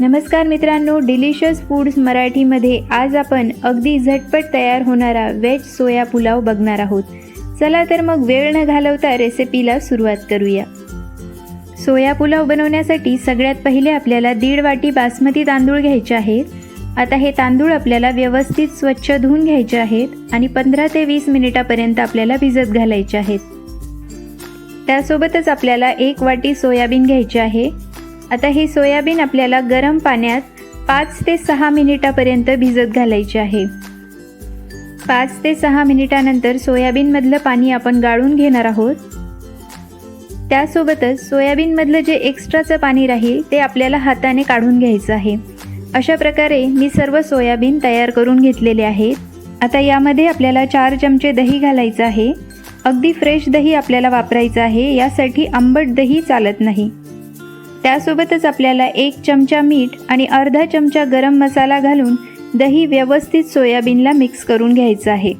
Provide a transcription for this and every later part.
नमस्कार मित्रांनो delicious foods मराठीमध्ये आज आपण अगदी झटपट तयार होणारा व्हेज सोया पुलाव बघणार आहोत. चला तर मग वेळ न घालवता रेसिपीला सुरुवात करूया. सोया पुलाव बनवण्यासाठी सगळ्यात पहिले आपल्याला दीड वाटी बासमती तांदूळ घ्यायचे आहेत. आता हे तांदूळ आपल्याला व्यवस्थित स्वच्छ धुवून घ्यायचे आहेत आणि पंधरा ते वीस मिनिटापर्यंत आपल्याला भिजत घालायचे आहेत. त्यासोबतच आपल्याला एक वाटी सोयाबीन घ्यायची आहे. आता हे सोयाबीन आपल्याला गरम पाण्यात पाच ते सहा मिनिटापर्यंत भिजत घालायचे आहे. पाच ते सहा मिनिटानंतर सोयाबीनमधलं पाणी आपण गाळून घेणार आहोत. त्यासोबतच सोयाबीनमधलं जे एक्स्ट्राचं पाणी राहील ते आपल्याला हाताने काढून घ्यायचं आहे. अशा प्रकारे मी सर्व सोयाबीन तयार करून घेतलेले आहेत आता यामध्ये आपल्याला चार चमचे दही घालायचं आहे. अगदी फ्रेश दही आपल्याला वापरायचं आहे. यासाठी आंबट दही चालत नाही. त्यासोबतच आपल्याला एक चमचा मीठ आणि अर्धा चमचा गरम मसाला घालून दही व्यवस्थित सोयाबीनला मिक्स करून घ्यायचं आहे.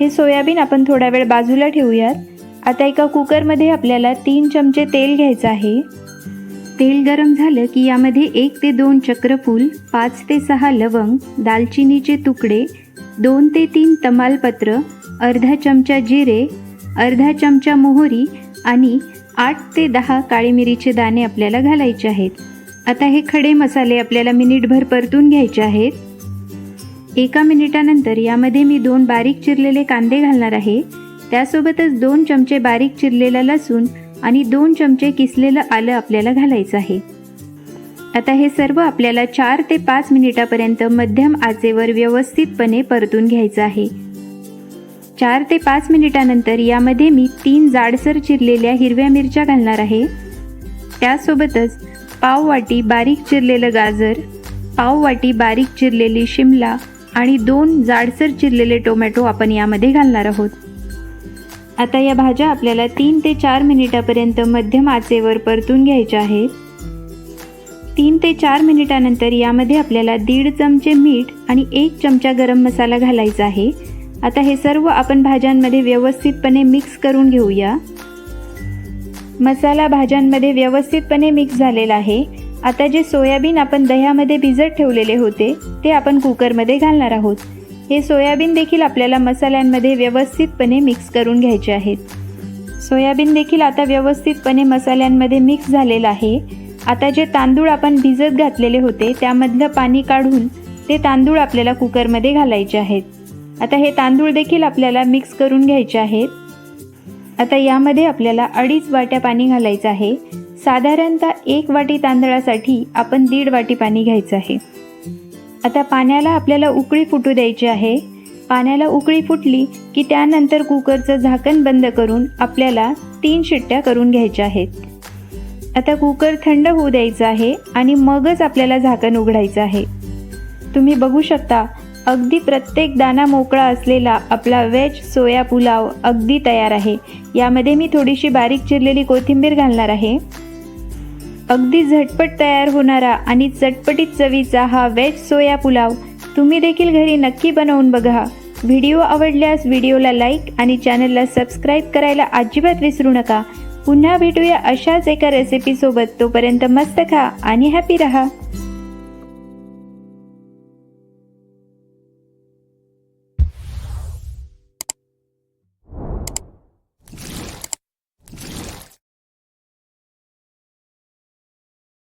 हे सोयाबीन आपण थोडा वेळ बाजूला ठेवूयात. आता एका कुकरमध्ये आपल्याला तीन चमचे तेल घ्यायचं आहे. तेल गरम झालं की यामध्ये एक ते दोन चक्रफूल पाच ते सहा लवंग दालचिनीचे तुकडे दोन ते तीन तमालपत्र अर्धा चमचा जिरे अर्धा चमचा मोहरी आणि आठ ते दहा काळी मिरीचे दाणे आपल्याला घालायचे आहेत. आता हे खडे मसाले आपल्याला मिनिटभर परतून घ्यायचे आहेत. एका मिनिटानंतर यामध्ये मी दोन बारीक चिरलेले कांदे घालणार आहे. त्यासोबतच दोन चमचे बारीक चिरलेला लसूण आणि दोन चमचे किसलेलं आलं आपल्याला घालायचं आहे. आता हे सर्व आपल्याला चार ते पाच मिनिटापर्यंत मध्यम आचेवर व्यवस्थितपणे परतून घ्यायचं आहे. चार ते पाच मिनिटानंतर यामध्ये मी तीन जाडसर चिरलेल्या हिरव्या मिरच्या घालणार आहे. त्यासोबतच पाव वाटी बारीक चिरलेलं गाजर पाव वाटी बारीक चिरलेली शिमला आणि दोन जाडसर चिरलेले टोमॅटो आपण यामध्ये घालणार आहोत. आता या भाज्या आपल्याला तीन ते चार मिनिटापर्यंत मध्यम आचेवर परतून घ्यायच्या आहेत. तीन ते चार मिनिटानंतर यामध्ये आपल्याला दीड चमचे मीठ आणि एक चमचा गरम मसाला घालायचा आहे. आता हे सर्व आपण भाज्यांमध्ये व्यवस्थितपणे मिक्स करून घेऊया. मसाला भाज्यांमध्ये व्यवस्थितपणे मिक्स झालेला आहे. आता जे सोयाबीन आपण दह्यामध्ये भिजत ठेवलेले होते ते आपण कुकरमध्ये घालणार आहोत. हे सोयाबीन देखील आपल्याला मसाल्यांमध्ये व्यवस्थितपणे मिक्स करून घ्यायचे आहेत. सोयाबीन देखील आता व्यवस्थितपणे मसाल्यांमध्ये मिक्स झालेलं आहे. आता जे तांदूळ आपण भिजत घातलेले होते त्यामधलं पाणी काढून ते तांदूळ आपल्याला कुकरमध्ये घालायचे आहेत. आता हे तांदूळ देखील आपल्याला मिक्स करून घ्यायचे आहेत. आता यामध्ये आपल्याला अडीच वाट्या पाणी घालायचं आहे. साधारणतः एक वाटी तांदळासाठी आपण दीड वाटी पाणी घ्यायचं आहे. आता पाण्याला आपल्याला उकळी फुटू द्यायची आहे. पाण्याला उकळी फुटली की त्यानंतर कुकरचं झाकण बंद करून आपल्याला तीन शिट्ट्या करून घ्यायच्या आहेत. आता कुकर थंड होऊ द्यायचं आहे आणि मगच आपल्याला झाकण उघडायचं आहे. तुम्ही बघू शकता अगदी प्रत्येक दाना मोकळा असलेला आपला वेज सोया पुलाव अगदी तयार आहे. यामध्ये मी थोडीशी बारीक चिरलेली कोथिंबीर घालणार आहे. अगदी झटपट तयार होणारा आणि चटपटीत चवीचा हा वेज सोया पुलाव तुम्ही देखील घरी नक्की बनवून बघा. व्हिडिओ आवडल्यास व्हिडिओला लाईक आणि चॅनलला सबस्क्राईब करायला अजिबात विसरू नका. पुन्हा भेटूया अशाच एका रेसिपीसोबत तोपर्यंत मस्त खा आणि हॅपी रहा.